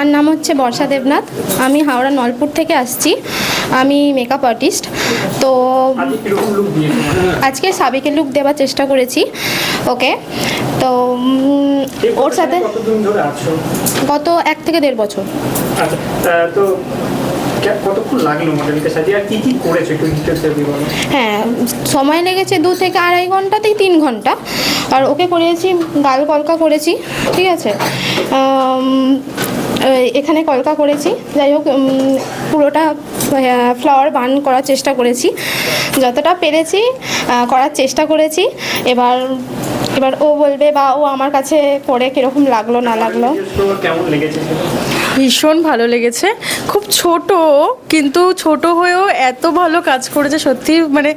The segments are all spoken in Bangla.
আমার নাম হচ্ছে বর্ষা দেবনাথ। আমি হাওড়া নলপুর থেকে আসছি। আমি মেকআপ আর্টিস্ট তো আজকে কীরকম লুক দেওয়ার চেষ্টা করেছি। ওকে? তো ওর সাথে গত এক থেকে দেড় বছর। আচ্ছা তো হ্যাঁ সময় লেগেছে দু থেকে আড়াই ঘন্টাতেই তিন ঘণ্টা। আর ওকে করেছি গাল কলকা করেছি ঠিক আছে? এখানে কলকা করেছি। যাই হোক পুরোটা ফ্লাওয়ার বান করার চেষ্টা করেছি। যতটা পেরেছি করার চেষ্টা করেছি। এবার এবার ও বলবে বা ও আমার কাছে করে কীরকম লাগল, না লাগল। কেমন লেগেছে। ভীষণ ভালো লেগেছে। খুব ছোট কিন্তু ছোট হয়েও এত ভালো কাজ করেছে সত্যি মানে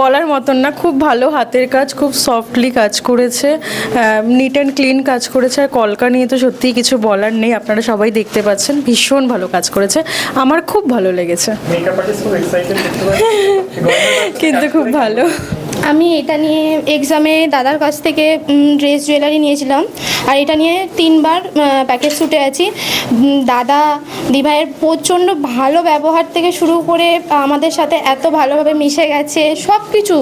বলার মতন না। খুব ভালো হাতের কাজ খুব সফটলি কাজ করেছে নিট অ্যান্ড ক্লিন কাজ করেছে। আর কলকা নিয়ে তো সত্যিই কিছু বলার নেই আপনারা সবাই দেখতে পাচ্ছেন ভীষণ ভালো কাজ করেছে। আমার খুব ভালো লেগেছে। কিন্তু খুব ভালো। আমি এটা নিয়ে এক্সামে দাদার কাছ থেকে ড্রেস জুয়েলারি নিয়েছিলাম। আর এটা নিয়ে তিনবার প্যাকেজ শুটে আছি। দাদা দিভাইয়ের প্রচণ্ড ভালো ব্যবহার থেকে শুরু করে আমাদের সাথে এত ভালোভাবে মিশে গেছে সব কিছু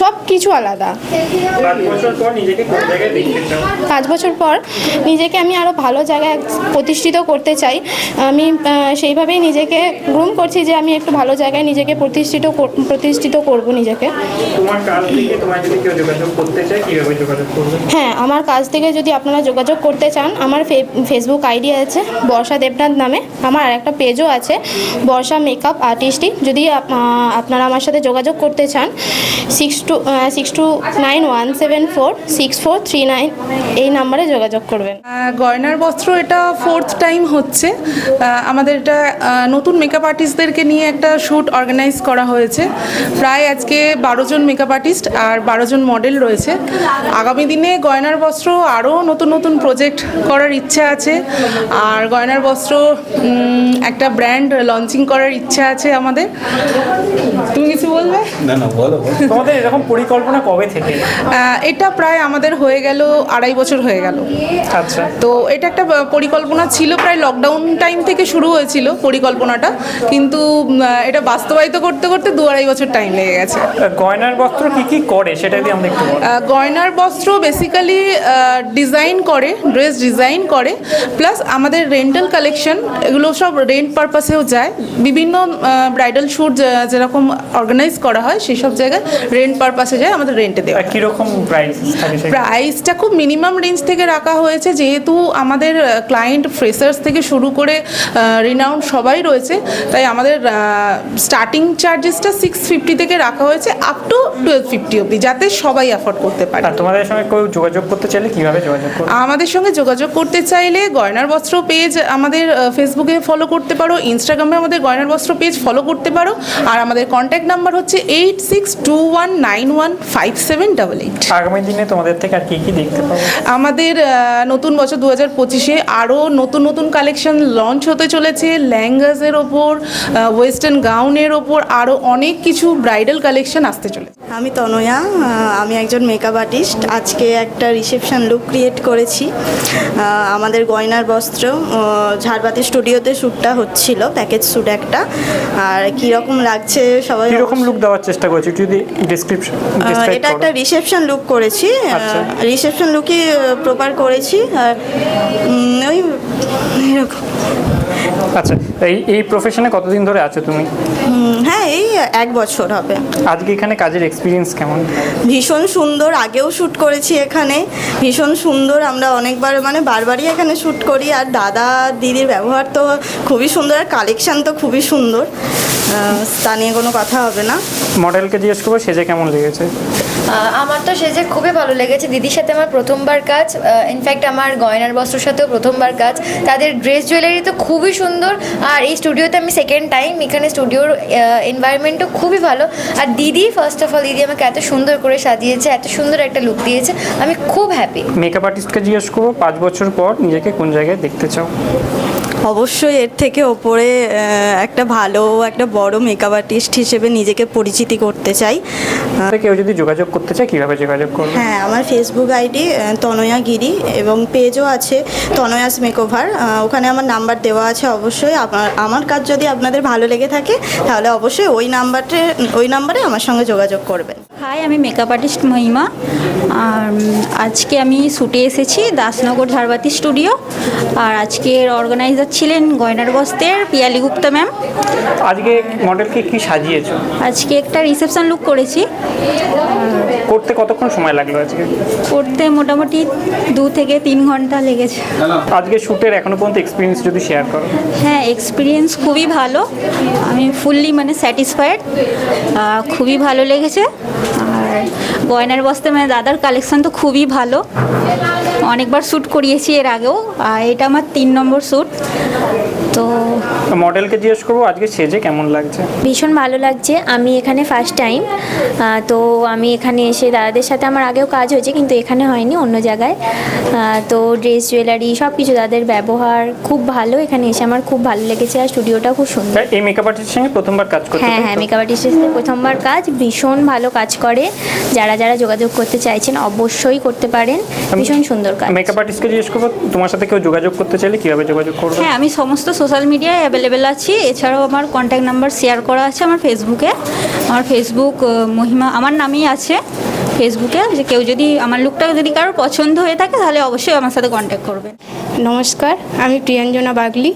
সব কিছু আলাদা পাঁচ বছর পর নিজেকে আমি আরও ভালো জায়গায় প্রতিষ্ঠিত করতে চাই। আমি সেইভাবেই নিজেকে গ্রুম করছি যে আমি একটু ভালো জায়গায় নিজেকে প্রতিষ্ঠিত প্রতিষ্ঠিত করব নিজেকে। তোমার থেকে তোমার যদি কেউ যোগাযোগ করতে চায় কীভাবে যোগাযোগ করবে? হ্যাঁ আমার কাছ থেকে যদি আপনারা যোগাযোগ করতে চান আমার ফে- ফেসবুক আইডি আছে বর্ষা দেবনাথ নামে। আমার আর একটা পেজও আছে বর্ষা মেকআপ আর্টিস্টই যদি আপনারা আমার সাথে যোগাযোগ করতে চান six two six two nine one seven four six four three nine এই নাম্বারে যোগাযোগ করবেন। গয়নার বস্ত্র এটা ফোর্থ টাইম হচ্ছে। আমাদের এটা নতুন মেকআপ আর্টিস্টদেরকে নিয়ে একটা শ্যুট অর্গানাইজ করা হয়েছে। প্রায় আজকে বারো জন মেকআপ আর্টিস্ট আর বারো জন মডেল রয়েছে। আগামী দিনে গয়নার বস্ত্র আরও নতুন নতুন প্রজেক্ট করার ইচ্ছা আছে। আর গয়নার বস্ত্র একটা ব্র্যান্ড লঞ্চিং করার ইচ্ছা আছে আমাদের। তুমি কিছু বলবে? না না বলো বলো। তোমাদের এরকম পরিকল্পনা কবে থেকে? এটা প্রায় আমাদের হয়ে গেল আড়াই বছর হয়ে গেল। আচ্ছা। তো এটা একটা পরিকল্পনা ছিল প্রায় লকডাউন টাইম থেকে শুরু হয়েছিল পরিকল্পনাটা। কিন্তু এটা বাস্তবায়িত করতে করতে দু আড়াই বছর টাইম লেগে গেছে। গয়নার বস্ত্র কি কি করে? সেটা দিয়ে আমরা একটু গয়নার বস্ত্র বেসিক্যালি ডিজাইন করে ড্রেস ডিজাইন করে প্লাস আমাদের রেন্টাল কালেকশন এগুলো সব রেন্ট পারপাসেও যায়। বিভিন্ন ব্রাইডাল শ্যুট যেরকম অর্গানাইজ করা হয় সেই সব জায়গায় রেন্ট পারপাসে যায় আমাদের রেন্টে দেওয়া কীরকম প্রাইস থাকে প্রাইসটা খুব মিনিমাম রেঞ্জ থেকে রাখা হয়েছে যেহেতু আমাদের ক্লায়েন্ট ফ্রেশার্স থেকে শুরু করে রিনাউন্ড সবাই রয়েছে তাই আমাদের স্টার্টিং চার্জেসটা সিক্স ফিফটি থেকে রাখা হয়েছে আপ টু টুয়েলভ ফিফটি অবধি যাতে সবাই অ্যাফোর্ড করতে পারে। তোমাদের সঙ্গে কেউ যোগাযোগ করতে চাইলে কীভাবে যোগাযোগ আমাদের সঙ্গে যোগাযোগ করতে চাইলে গয়নার বস্ত্র পেজ আমাদের ফেসবুকে ফলো করতে পারো ইনস্টাগ্রামে আমাদের গয়নার বস্ত্র পেজ ফলো করতে পারো আর আমাদের কন্ট্যাক্ট নাম্বার হচ্ছে eight six two one nine one five seven double eight আগামী দিনে তোমাদের থেকে আর কি কি দেখতে পাবো? আমাদের নতুন বছর দু হাজার পঁচিশে আরও নতুন নতুন কালেকশন লঞ্চ হতে চলেছে ল্যাঙ্গাসের ওপর ওয়েস্টার্ন গাউনের ওপর আরও অনেক কিছু ব্রাইডাল কালেকশন আসতে চলেছে। আমি তনয়া আমি একজন মেকআপ আর্টিস্ট আজকে একটা রিসেপশন লুক ক্রিয়েট করেছি। আমাদের গয়নার বস্ত্র ঝাড়বাতি স্টুডিওতে শ্যুটটা হচ্ছিল প্যাকেজ শ্যুট একটা। আর কীরকম লাগছে সবাই কীরকম লুক দেওয়ার চেষ্টা করেছি? যদি ডিসক্রিপশন এটা একটা রিসেপশন লুক করেছি। রিসেপশন লুকই প্রপার করেছি। আর ওই এরকম। আচ্ছা এই এই প্রফেশনে কতদিন ধরে আছো তুমি? হ্যাঁ এই এক বছর হবে। আজকে এখানে কাজের এক্সপিরিয়েন্স কেমন? ভীষণ সুন্দর আগেও শ্যুট করেছি এখানে। ভীষণ সুন্দর আমরা অনেকবার মানে বারবারই এখানে শ্যুট করি। আর দাদা দিদির ব্যবহার তো খুবই সুন্দর আর কালেকশান তো খুবই সুন্দর। তা নিয়ে কোনো কথা হবে না। মডেলকে জিজ্ঞেস করব সেজে কেমন লেগেছে? আমার তো সেজে খুবই ভালো লেগেছে। দিদির সাথে আমার প্রথমবার কাজ ইনফ্যাক্ট আমার গয়নার বস্ত্রর সাথেও প্রথমবার কাজ। তাদের ড্রেস জুয়েলারি তো খুবই সুন্দর, আর এই স্টুডিওতে আমি সেকেন্ড টাইম এখানে স্টুডিওর এনভায়রনমেন্টও খুবই ভালো। আর দিদি ফার্স্ট অফ অল দিদি আমাকে এত সুন্দর করে সাজিয়েছে, এত সুন্দর একটা লুক দিয়েছে, আমি খুব হ্যাপি মেকআপ আর্টিস্টকে জিজ্ঞেস করব, পাঁচ বছর পর নিজেকে কোন জায়গায় দেখতে চাও? অবশ্যই এর থেকে ওপরে একটা ভালো একটা বড় মেকআপ আর্টিস্ট হিসেবে নিজেকে পরিচিতি করতে চাই। কেউ যদি যোগাযোগ করতে চায় কীভাবে যোগাযোগ করবে? হ্যাঁ আমার ফেসবুক আইডি তনয়া গিরি এবং পেজও আছে তনয়াস মেকওভার ওখানে আমার নাম্বার দেওয়া আছে অবশ্যই। আমার আমার কাজ যদি আপনাদের ভালো লেগে থাকে তাহলে অবশ্যই ওই নাম্বারে ওই নাম্বারে আমার সঙ্গে যোগাযোগ করবেন। হাই আমি মেকআপ আর্টিস্ট মহিমা। আর আজকে আমি শুটে এসেছি দাসনগর ঝাড়বাতি স্টুডিও আর আজকের অর্গানাইজার ছিলেন গয়নার বস্তের পিয়ালি গুপ্তা ম্যাম। আজকে মডেলকে কি সাজিয়েছো? আজকে একটা রিসেপশন লুক করেছি। করতে কতক্ষণ সময় লাগল আজকে? করতে মোটামুটি দু থেকে তিন ঘণ্টা লেগেছে। আজকে শ্যুটের এখনও পর্যন্ত এক্সপিরিয়েন্স যদি শেয়ার করো। হ্যাঁ এক্সপিরিয়েন্স খুবই ভালো। আমি ফুললি মানে স্যাটিসফাইড খুবই ভালো লেগেছে। আর গয়নার বস্তে মানে দাদার কালেকশন তো খুবই ভালো। অনেকবার শ্যুট করিয়েছি এর আগেও এটা আমার তিন নম্বর শ্যুট তো মডেলকে জিজ্ঞেস করব আজকে সেজে কেমন লাগছে? ভীষণ ভালো লাগছে। আমি এখানে ফার্স্ট টাইম তো আমি এখানে এসে দাদাদের সাথে আমার আগেও কাজ হয়েছে কিন্তু এখানে হয়নি অন্য জায়গায়। তো ড্রেস জুয়েলারি সব কিছু তাদের ব্যবহার খুব ভালো এখানে এসে আমার খুব ভালো লেগেছে আর স্টুডিওটা খুব সুন্দর। এই মেকআপ আর্টিস্টের সঙ্গে প্রথমবার কাজ করতে হ্যাঁ হ্যাঁ মেকআপ আর্টিস্টের সাথে প্রথমবার কাজ ভীষণ ভালো কাজ করে। যারা যারা যোগাযোগ করতে চাইছেন অবশ্যই করতে পারেন। ভীষণ সুন্দর কাজ। মেকআপ আর্টিস্টকে জিজ্ঞেস করব তোমার সাথে কেউ যোগাযোগ করতে চাইলে কীভাবে যোগাযোগ করবে? হ্যাঁ আমি সমস্ত সোশ্যাল মিডিয়ায় অ্যাভেলেবেল আছি। এছাড়াও আমার কন্ট্যাক্ট নাম্বার শেয়ার করা আছে আমার ফেসবুকে আমার ফেসবুক মহিমা, আমার নামেই আছে ফেসবুকে যে কেউ যদি, আমার লুকটা যদি কারোর পছন্দ হয়ে থাকে, তাহলে অবশ্যই আমার সাথে কন্ট্যাক্ট করবেন। নমস্কার, আমি প্রিয়াঞ্জনা বাগলি।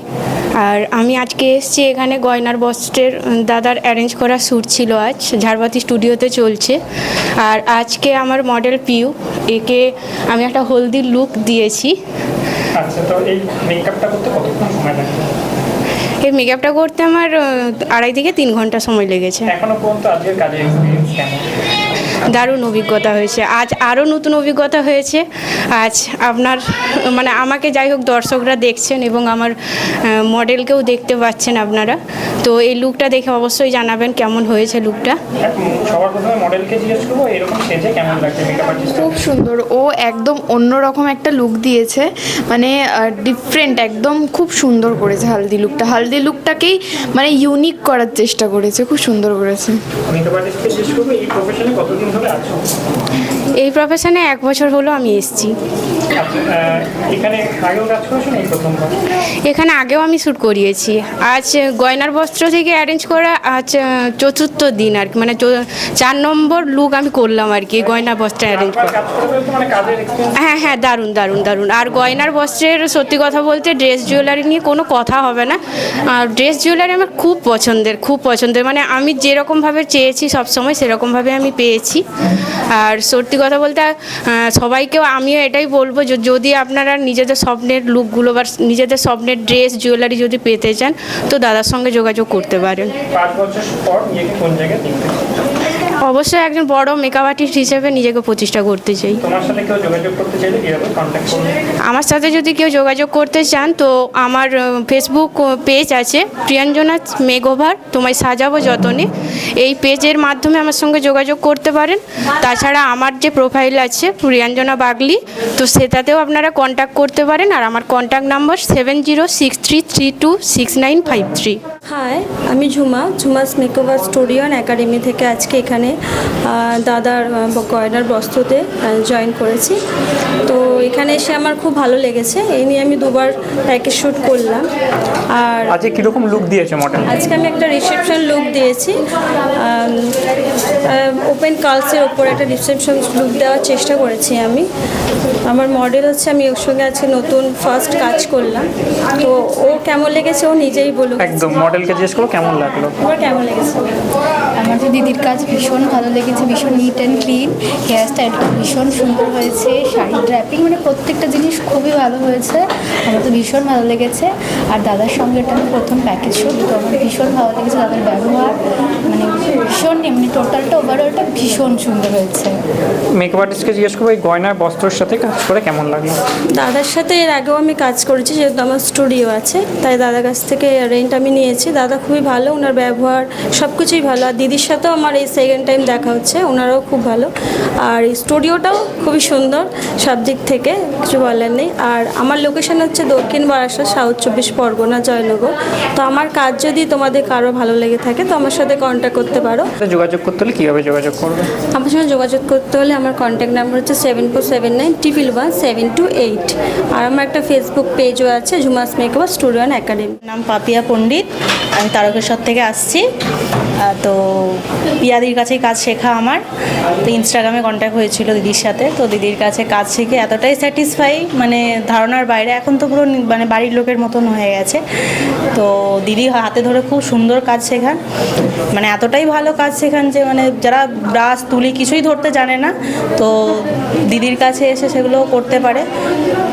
আর আমি আজকে এসেছি এখানে গয়নার বস্ত্রের দাদার অ্যারেঞ্জ করা শ্যুট ছিল আজ। ঝাড়বাতি স্টুডিওতে চলছে। আর আজকে আমার মডেল পিউ একে আমি একটা হলদির লুক দিয়েছি। আচ্ছা তো এই মেকআপটা করতে কতক্ষণ সময় লাগে? এই মেকআপটা করতে আমার আড়াই থেকে তিন ঘণ্টা সময় লেগেছে। এখনও পর্যন্ত আজকের কাজে এক্সপিরিয়েন্স কেমন? দারুণ অভিজ্ঞতা হয়েছে। আজ আরও নতুন অভিজ্ঞতা হয়েছে। আজ আপনার মানে আমাকে যাই হোক দর্শকরা দেখছেন এবং আমার মডেলকেও দেখতে পাচ্ছেন আপনারা। তো এই লুকটা দেখে অবশ্যই জানাবেন কেমন হয়েছে লুকটা। সবার প্রথমে মডেলকে জিজ্ঞেস করব এরকম সেজে কেমন লাগছে মেকআপ আর্টিস্ট খুব সুন্দর। ও একদম অন্যরকম একটা লুক দিয়েছে। মানে ডিফারেন্ট একদম খুব সুন্দর করেছে হালদি লুকটা। হালদি লুকটাকেই মানে ইউনিক করার চেষ্টা করেছে। খুব সুন্দর করেছে। মেকআপ আর্টিস্টকে জিজ্ঞেস করব এই প্রফেশনে এক বছর হলো আমি এসেছি। এখানে আগেও আমি শ্যুট করিয়েছি। আজ গয়নার বস্ত্র থেকে অ্যারেঞ্জ করা আজ চতুর্থ দিন আর কি মানে চার নম্বর লুক আমি করলাম আর কি গয়না বস্ত্র অ্যারেঞ্জ করা। মানে হ্যাঁ হ্যাঁ দারুণ দারুণ দারুণ। আর গয়নার বস্ত্রের সত্যি কথা বলতে ড্রেস জুয়েলারি নিয়ে কোনো কথা হবে না। আর ড্রেস জুয়েলারি আমার খুব পছন্দের খুব পছন্দের। মানে আমি যেরকমভাবে চেয়েছি সবসময় সেরকমভাবে আমি পেয়েছি। আর সত্যি কথা বলতে আহ, সবাইকেও আমিও এটাই বলব যে যদি আপনারা নিজেদের স্বপ্নের লুকগুলো বা নিজেদের স্বপ্নের ড্রেস জুয়েলারি যদি পেতে চান তো দাদার সঙ্গে যোগাযোগ করতে পারেন পাঁচ বছর পর কোন জায়গায়? অবশ্যই একজন বড় মেকআপ আর্টিস্ট হিসেবে নিজেকে প্রতিষ্ঠা করতে চাই। তোমার সাথে কেউ যোগাযোগ করতে চাইলে কীভাবে কন্ট্যাক্ট করবে? আমার সাথে যদি কেউ যোগাযোগ করতে চান তো আমার ফেসবুক পেজ আছে প্রিয়াঞ্জনা মেঘোভার তোমায় সাজাবো যতনে। এই পেজের মাধ্যমে আমার সঙ্গে যোগাযোগ করতে পারেন। তাছাড়া আমার যে প্রোফাইল আছে প্রিয়াঞ্জনা বাগলি তো সেটাতেও আপনারা কন্ট্যাক্ট করতে পারেন। আর আমার contact number seven zero six three three two six nine five three hi আমি Jhuma Jhuma's makeover studio and academy থেকে আজকে এখানে দাদার গয়নার বস্ত্রতে জয়েন করেছি। তো এখানে এসে আমার খুব ভালো লেগেছে। এই নিয়ে আমি দুবার প্যাকেজ শ্যুট করলাম। আর আজকে কীরকম লুক দিয়েছে মডেল আজকে আমি একটা রিসেপশন লুক দিয়েছি। ওপেন কালসের ওপর একটা রিসেপশন লুক দেওয়ার চেষ্টা করেছি আমি। আমার মডেল হচ্ছে আমি ওর সঙ্গে আজকে নতুন ফার্স্ট কাজ করলাম। তো ও কেমন লেগেছে ও নিজেই বলুক। একদম মডেলকে জিজ্ঞেস করব কেমন লাগল? তোমার কেমন লেগেছে? আমার তো দিদির কাজ ভীষণ ভালো লেগেছে ভীষণ নিট অ্যান্ড ক্লিন হেয়ার স্টাইলটা ভীষণ সুন্দর হয়েছে শাড়ি ড্র্যাপিং মানে প্রত্যেকটা জিনিস খুবই ভালো হয়েছে আমার তো ভীষণ ভালো লেগেছে। আর দাদার সঙ্গে এটা আমার প্রথম প্যাকেজ শ্যুট তো আমার ভীষণ ভালো লেগেছে দাদার ব্যবহার মানে ভীষণ এমনি টোটালটা ওভারঅলটা ভীষণ সুন্দর হয়েছে। মেকআপ আর্টিস্টকে জিজ্ঞেস করব এই গয়নার বস্ত্রর সাথে কাজ করে কেমন লাগল? দাদার সাথে এর আগেও আমি কাজ করেছি যেহেতু আমার স্টুডিও আছে তাই দাদার কাছ থেকে রেন্ট আমি নিয়েছি। দাদা খুবই ভালো ওনার ব্যবহার সব কিছুই ভালো আর দিদির সাথেও আমার এই সেকেন্ড টাইম দেখা হচ্ছে ওনারাও খুব ভালো। আর এই স্টুডিওটাও খুবই সুন্দর সব দিক থেকে কিছু বলার নেই। আর আমার লোকেশন হচ্ছে দক্ষিণ বারাসা সাউথ চব্বিশ পরগনা জয়নগর। তো আমার কাজ যদি তোমাদের কারও ভালো লেগে থাকে তো আমার সাথে কন্ট্যাক্ট করতে পারো। যোগাযোগ করতে হলে কীভাবে যোগাযোগ করবে? আমার সঙ্গে যোগাযোগ করতে হলে আমার কন্ট্যাক্ট নাম্বার হচ্ছে seven four seven nine triple one seven two eight আর আমার একটা ফেসবুক পেজও আছে Jhuma's makeup studio and academy নাম পাপিয়া পণ্ডিত আমি তারকেশ্বর থেকে আসছি। তো পিয়াদির কাছেই কাজ শেখা আমার। তো ইনস্টাগ্রামে কন্ট্যাক্ট হয়েছিল দিদির সাথে। তো দিদির কাছে কাজ শিখে এতটাই স্যাটিসফাই মানে ধারণার বাইরে এখন তো পুরো মানে বাড়ির লোকের মতন হয়ে গেছে। তো দিদি হাতে ধরে খুব সুন্দর কাজ শেখান। মানে এতটাই ভালো কাজ শেখান যে মানে যারা ব্রাশ, তুলি কিছুই ধরতে জানে না, তো দিদির কাছে এসে সেগুলো করতে পারে।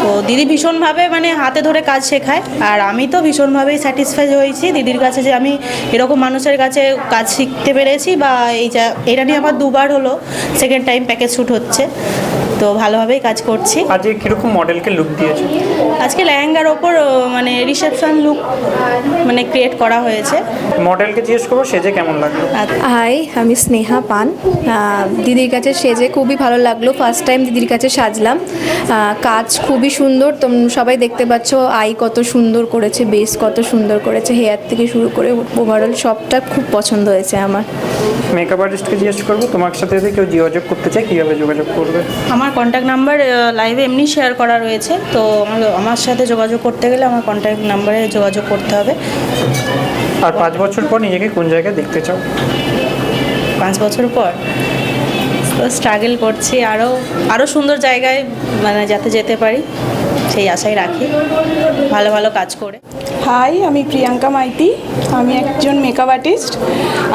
তো দিদি ভীষণভাবে মানে হাতে ধরে কাজ শেখায়। আর আমি তো ভীষণভাবেই স্যাটিসফাই হয়েছি দিদির কাছে যে আমি এরকম মানুষের কাছে কাজ শিখতে পেরেছি বা এই যা, এটা নিয়ে আমার দুবার হলো সেকেন্ড টাইম প্যাকেজ শ্যুট হচ্ছে। তো ভালোভাবেই কাজ করছি। আজকে কীরকম মডেলকে লুক দিয়েছে? আজকে লেহেঙ্গার ওপর মানে রিসেপশন লুক মানে ক্রিয়েট করা হয়েছে। মডেলকে জিজ্ঞেস করব সেজে কেমন লাগল? হাই আমি স্নেহা পান। দিদির কাছে সেজে খুবই ভালো লাগল। ফার্স্ট টাইম দিদির কাছে সাজলাম। কাজ খুবই সুন্দর। তোম সবাই দেখতে পাচ্ছ আই কত সুন্দর করেছে বেস কত সুন্দর করেছে হেয়ার থেকে শুরু করে ওভারঅল সবটা খুব পছন্দ হয়েছে আমার। মেকআপ আর্টিস্টকে জিজ্ঞেস করব তোমার সাথে যদি কেউ যোগাযোগ করতে চায় কীভাবে যোগাযোগ করবে? আমার কন্ট্যাক্ট নাম্বার লাইভে এমনি শেয়ার করা রয়েছে। তো আমার আমার সাথে যোগাযোগ করতে গেলে আমার কন্ট্যাক্ট নাম্বারে যোগাযোগ করতে হবে। আর পাঁচ বছর পর নিজেকে কোন জায়গায় দেখতে চাও? পাঁচ বছর পর? তো স্ট্রাগল করছি আরও আরও সুন্দর জায়গায় মানে যাতে যেতে পারি সেই আশাই রাখি। ভালো ভালো কাজ করে। হাই আমি প্রিয়াঙ্কা মাইতি। আমি একজন মেকআপ আর্টিস্ট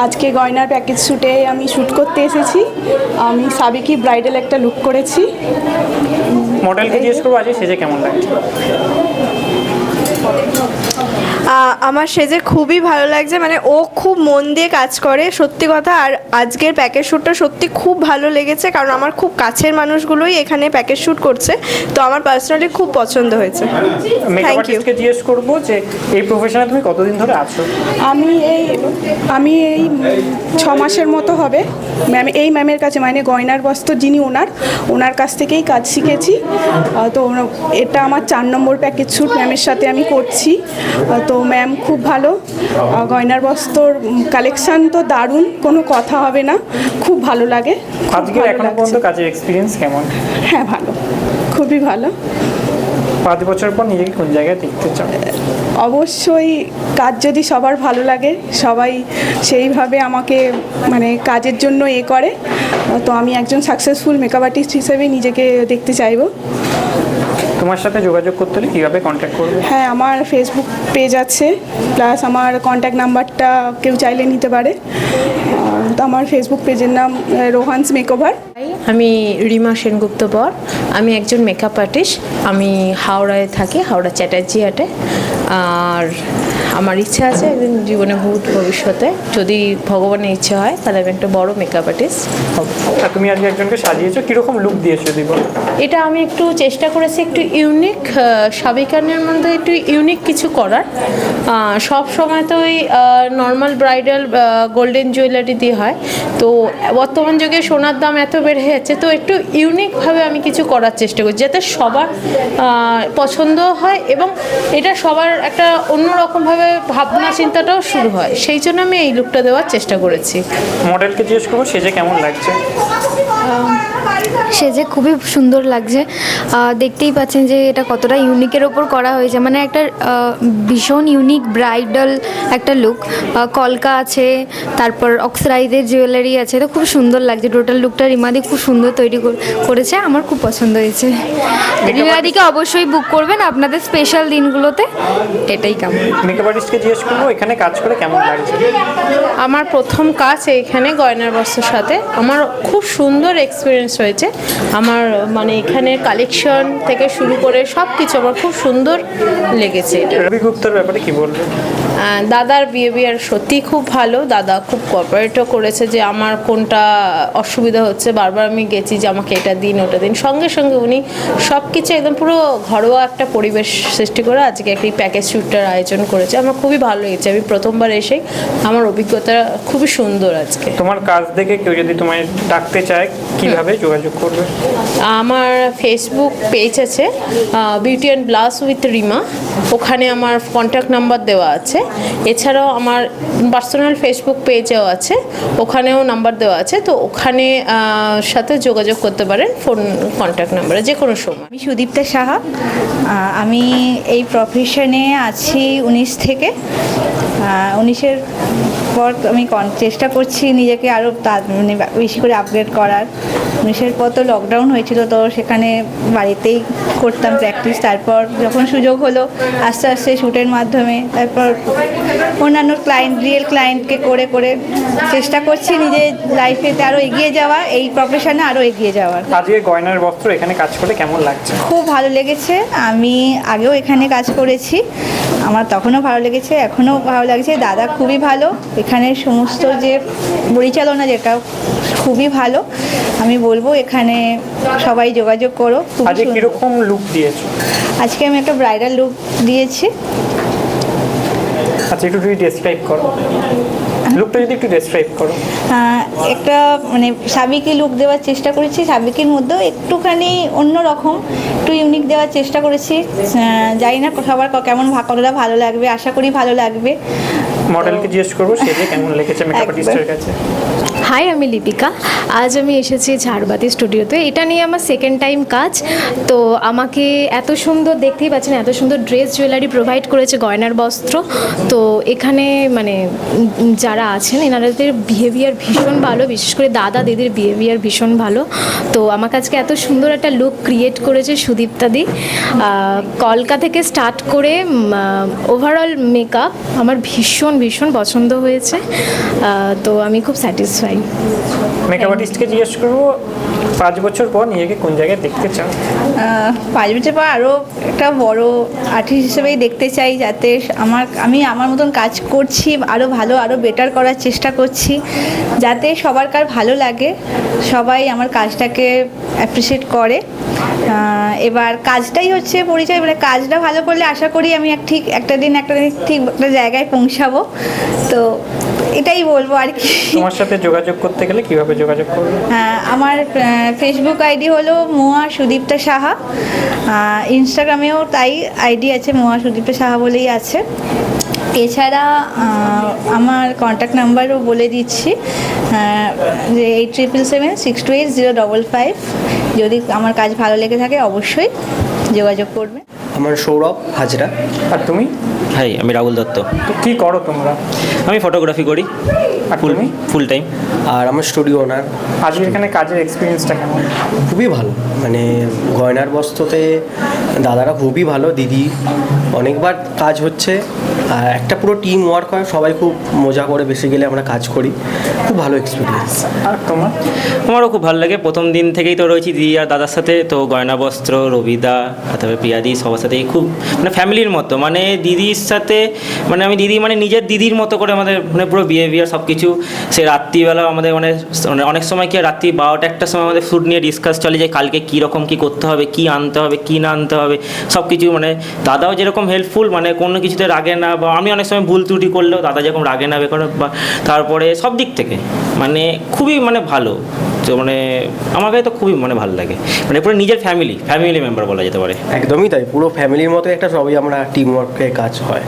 আজকে গয়নার প্যাকেজ শ্যুটে আমি শ্যুট করতে এসেছি। আমি সাবেকি ব্রাইডাল একটা লুক করেছি। মডেলকে জিজ্ঞেস করব? আজকে সেজে কেমন লাগছে? আমার সেজে খুবই ভালো লাগছে মানে ও খুব মন দিয়ে কাজ করে সত্যি কথা। আর আজকের প্যাকেজ শ্যুটটা সত্যি খুব ভালো লেগেছে কারণ আমার খুব কাছের মানুষগুলোই এখানে প্যাকেজ শ্যুট করছে। তো আমার পার্সোনালি খুব পছন্দ হয়েছে। থ্যাংক ইউ আর্টিস্টকে জিজ্ঞেস করব যে এই প্রফেশনে তুমি কতদিন ধরে আছো? আমি এই আমি এই ছ মাসের মতো হবে। ম্যাম এই ম্যামের কাছে মানে গয়নার বস্ত্র যিনি ওনার ওনার কাছ থেকেই কাজ শিখেছি। তো এটা আমার চার নম্বর প্যাকেজ শ্যুট ম্যামের সাথে আমি করছি। তো ম্যাম খুব ভালো। গয়নার বস্ত্রর কালেকশান তো দারুণ কোনো কথা হবে না। খুব ভালো লাগে। আজকে এখনও পর্যন্ত কাজের এক্সপিরিয়েন্স কেমন? হ্যাঁ ভালো। খুবই ভালো। পাঁচ বছর পর নিজেকে কোন জায়গায় দেখতে চাও? অবশ্যই কাজ যদি সবার ভালো লাগে সবাই সেইভাবে আমাকে মানে কাজের জন্য এ করে। তো আমি একজন সাকসেসফুল মেকআপ আর্টিস্ট হিসেবে নিজেকে দেখতে চাইব। তোমার সাথে যোগাযোগ করতে হলে কীভাবে কন্ট্যাক্ট করবে? হ্যাঁ আমার ফেসবুক পেজ আছে প্লাস আমার কন্ট্যাক্ট নাম্বারটা কেউ চাইলে নিতে পারে। তো আমার ফেসবুক পেজের নাম রোহান্স মেকওভার আমি রিমা সেনগুপ্ত বর। আমি একজন মেকআপ আর্টিস্ট আমি হাওড়ায় থাকি হাওড়া চ্যাটার্জি হাটে আর আমার ইচ্ছা আছে একদিন জীবনে ভূত ভবিষ্যতে। যদি ভগবানের ইচ্ছে হয় তাহলে আমি একটা বড় মেকআপ আর্টিস্ট হব। আর তুমি আজকে একজনকে সাজিয়েছো কীরকম লুক দিয়েছ যদি বলো। এটা আমি একটু চেষ্টা করেছি একটু ইউনিক সাবিকানের মধ্যে একটু ইউনিক কিছু করার। সব সময় তো ওই নর্মাল ব্রাইডাল গোল্ডেন জুয়েলারি দিয়ে হয়। তো বর্তমান যুগে সোনার দাম এত বেড়ে যাচ্ছে তো একটু ইউনিকভাবে আমি কিছু করার চেষ্টা করছি যাতে সবার পছন্দ হয় এবং এটা সবার একটা অন্যরকমভাবে ভাবনা চিন্তাটাও শুরু হয়। সেই জন্য আমি এই লুকটা দেওয়ার চেষ্টা করেছি। মডেলকে জিজ্ঞেস করব সেজে কেমন লাগছে? সেজে খুবই সুন্দর লাগছে। দেখতেই পাচ্ছেন যে এটা কতটা ইউনিকের ওপর করা হয়েছে। মানে একটা ভীষণ ইউনিক ব্রাইডাল একটা লুক কলকা আছে তারপর অক্সরাইজের জুয়েলারি আছে। তো খুব সুন্দর লাগছে। টোটাল লুকটা রিমাদি খুব সুন্দর তৈরি কর- করেছে। আমার খুব পছন্দ হয়েছে। রিমাদিকে অবশ্যই বুক করবেন আপনাদের স্পেশাল দিনগুলোতে। এটাই কেমন মেকআপ আর্টিস্টকে জিজ্ঞেস করব এখানে কাজ করে কেমন লাগছে? আমার প্রথম কাজ এইখানে গয়নার বস্ত্রের সাথে। আমার খুব সুন্দর এক্সপিরিয়েন্স হয়েছে। আমার মানে এখানের কালেকশন থেকে শুরু করে সব কিছু আমার খুব সুন্দর লেগেছে। এটা রবি গুপ্তর ব্যাপারে কি বলবে আহ, দাদার বিহেভিয়ার সত্যিই খুব ভালো। দাদা খুব কোঅপারেটও করেছে যে আমার কোনটা অসুবিধা হচ্ছে বারবার আমি গেছি যে আমাকে এটা দিন ওটা দিন। সঙ্গে সঙ্গে উনি সব কিছু একদম পুরো ঘরোয়া একটা পরিবেশ সৃষ্টি করে আজকে একটি প্যাকেজ শ্যুটটার আয়োজন করেছে। আমার খুবই ভালো লেগেছে। আমি প্রথমবার এসেই আমার অভিজ্ঞতা খুবই সুন্দর আজকে। তোমার কাজ দেখে কেউ যদি তোমায় ডাকতে চায় কীভাবে যোগাযোগ করবে? আমার ফেসবুক পেজ আছে beauty and blush with Rima ওখানে আমার কন্ট্যাক্ট নাম্বার দেওয়া আছে। এছাড়াও আমার পার্সোনাল ফেসবুক পেজেও আছে, ওখানেও নাম্বার দেওয়া আছে, তো ওখানে সাথে যোগাযোগ করতে পারেন, ফোন কন্ট্যাক্ট নাম্বারে যে কোনো সময়। আমি সুদীপ্তা সাহা আমি এই প্রফেশনে আছি উনিশ থেকে উনিশের পর আমি চেষ্টা করছি নিজেকে আরও মানে বেশি করে আপগ্রেড করার। উনিশের পর তো লকডাউন হয়েছিল, তো সেখানে বাড়িতেই করতাম প্র্যাকটিস তারপর যখন সুযোগ হলো, আস্তে আস্তে শ্যুটের মাধ্যমে, তারপর অন্যান্য ক্লায়েন্ট রিয়েল ক্লায়েন্টকে করে করে চেষ্টা করছি নিজের লাইফেতে আরও এগিয়ে যাওয়া এই প্রফেশনে আরও এগিয়ে যাওয়ার। আজকে গয়নার বস্ত্র এখানে কাজ করে কেমন লাগছে? খুব ভালো লেগেছে। আমি আগেও এখানে কাজ করেছি। আমার তখনও ভালো লেগেছে এখনও ভালো লাগছে। দাদা খুবই ভালো। এখানে সমস্ত যে পরিচালনা যেটা খুবই ভালো। আমি বলব এখানে সবাই যোগাযোগ করো। আজকে। কীরকম লুক দিয়েছ? আজকে আমি একটা ব্রাইডাল লুক দিয়েছি। আচ্ছা একটু যদি ডেসক্রাইব করো। লুকটা যদি একটু ডেসক্রাইব করো। একটা মানে সাবিকি লুক দেওয়ার চেষ্টা করেছি সাবিকির মধ্যেও একটুখানি অন্য রকম একটু ইউনিক দেওয়ার চেষ্টা করেছি। জানি না সবার কেমন কতটা ভালো লাগবে আশা করি ভালো লাগবে। মডেলকে জিজ্ঞেস করব সে কেমন লেগেছে মেকআপ। আর্টিস্টের কাছে। হাই আমি লিপিকা। আজ আমি এসেছি ঝাড়বাতি স্টুডিওতে। এটা নিয়ে আমার সেকেন্ড টাইম কাজ। তো আমাকে এত সুন্দর, দেখতেই পাচ্ছেন, এত সুন্দর ড্রেস জুয়েলারি প্রোভাইড করেছে গয়নার বস্ত্র। তো এখানে মানে যারা আছেন, এনাদের বিহেভিয়ার ভীষণ ভালো। বিশেষ করে দাদা দিদির বিহেভিয়ার ভীষণ ভালো। তো আমার কাছকে এত সুন্দর একটা লুক ক্রিয়েট করেছে সুদীপ্তাদি কলকা থেকে স্টার্ট করে ওভারঅল মেকআপ আমার ভীষণ ভীষণ পছন্দ হয়েছে। তো আমি খুব স্যাটিসফাই মেকআপ আর্টিস্টকে জিজ্ঞেস করব পাঁচ বছর পর নিজেকে কোন জায়গায় দেখতে চাও? পাঁচ বছর পর আরও একটা বড় আর্টিস্ট হিসেবেই দেখতে চাই যাতে আমার আমি আমার মতন কাজ করছি আরও ভালো আরও বেটার করার চেষ্টা করছি যাতে সবার কার ভালো লাগে সবাই আমার কাজটাকে অ্যাপ্রিসিয়েট করে। এবার কাজটাই হচ্ছে পরিচয় মানে কাজটা ভালো করলে আশা করি আমি এক ঠিক একটা দিন একটা দিন ঠিক একটা জায়গায় পৌঁছাবো। তো এটাই বলব আর কি। তোমার সাথে যোগাযোগ করতে গেলে কীভাবে যোগাযোগ করবে? আহ, আমার ফেসবুক আইডি হলো মোয়া সুদীপ্তা সাহা। ইনস্টাগ্রামেও তাই আইডি আছে মোয়া সুদীপ্তা সাহা বলেই আছে। এছাড়া আমার কন্ট্যাক্ট নাম্বারও বলে দিচ্ছি যে eight triple seven six two eight zero double five যদি আমার কাজ ভালো লেগে থাকে অবশ্যই যোগাযোগ করবে। আমার সৌরভ হাজরা। আর তুমি? হাই আমি রাহুল দত্ত। তো কি করো তোমরা? আমি ফটোগ্রাফি করি। ফুল ফুল টাইম আর আমার স্টুডিও ওনার আজকে এখানে কাজের এক্সপিরিয়েন্সটা কেমন? খুবই ভালো। মানে গয়নার বস্ত্রতে দাদারা খুবই ভালো। দিদি অনেকবার কাজ হচ্ছে। আর একটা পুরো টিম ওয়ার্ক হয় সবাই খুব মজা করে বেশি গেলে আমরা কাজ করি। খুব ভালো এক্সপিরিয়েন্স আর তোমার? আমারও খুব ভালো লাগে। প্রথম দিন থেকেই তো রয়েছি দিদি আর দাদার সাথে। তো গয়না বস্ত্র রবিদা তারপরে প্রিয়াদি সবার সাথেই খুব মানে ফ্যামিলির মতো। মানে দিদির সাথে মানে আমি দিদি মানে নিজের দিদির মতো করে আমাদের মানে পুরো বিহেভিয়ার সব কিছু সে রাত্রিবেলা আমাদের মানে মানে অনেক সময় কি রাত্রি বারোটা একটার সময় আমাদের ফুড নিয়ে ডিসকাস চলে যে কালকে কী রকম কী করতে হবে কী আনতে হবে কী না আনতে হবে। সব কিছু মানে দাদাও যেরকম হেল্পফুল মানে কোনো কিছুতে রাগে না বা আমি অনেক সময় ভুল ত্রুটি করলেও দাদা যেরকম রাগে না বেকার বা তারপরে সব দিক থেকে মানে খুবই মানে ভালো। তো মানে আমার কাছে তো খুবই মানে ভালো লাগে। মানে পুরো নিজের ফ্যামিলি ফ্যামিলি মেম্বার বলা যেতে পারে। একদমই তাই, পুরো ফ্যামিলির মতো একটা সবই আমরা টিম ওয়ার্কে কাজ হয়।